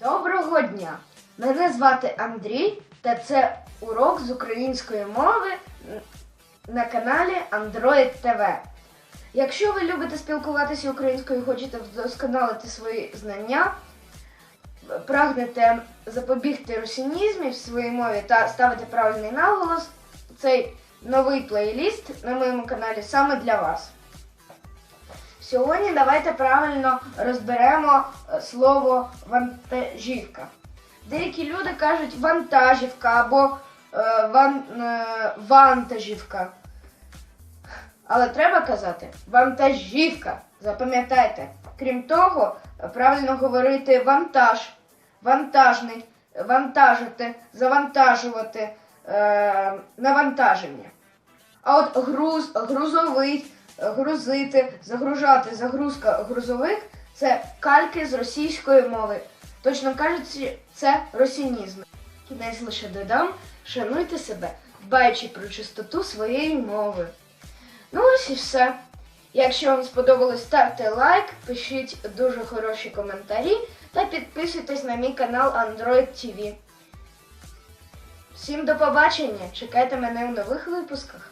Доброго дня! Мене звати Андрій, та це урок з української мови на каналі Android TV. Якщо ви любите спілкуватися українською і хочете вдосконалити свої знання, прагнете запобігти русинізмів в своїй мові та ставити правильний наголос, цей новий плейліст на моєму каналі саме для вас. Сьогодні давайте правильно розберемо е, слово вантажівка. Деякі люди кажуть вантажівка або е, ван, е, вантажівка. Але треба казати вантажівка. Запам'ятайте. Крім того, правильно говорити вантаж, вантажний, вантажити, завантажувати, е, навантаження. А от груз, грузовий, грузити, загружати, загрузка грузових це кальки з російської мови. Точно кажучи, це росінізм. Кінець лише додам, шануйте себе, дбаючи про чистоту своєї мови. Ну ось і все. Якщо вам сподобалось, ставте лайк, пишіть дуже хороші коментарі та підписуйтесь на мій канал Android TV. Всім до побачення! Чекайте мене у нових випусках.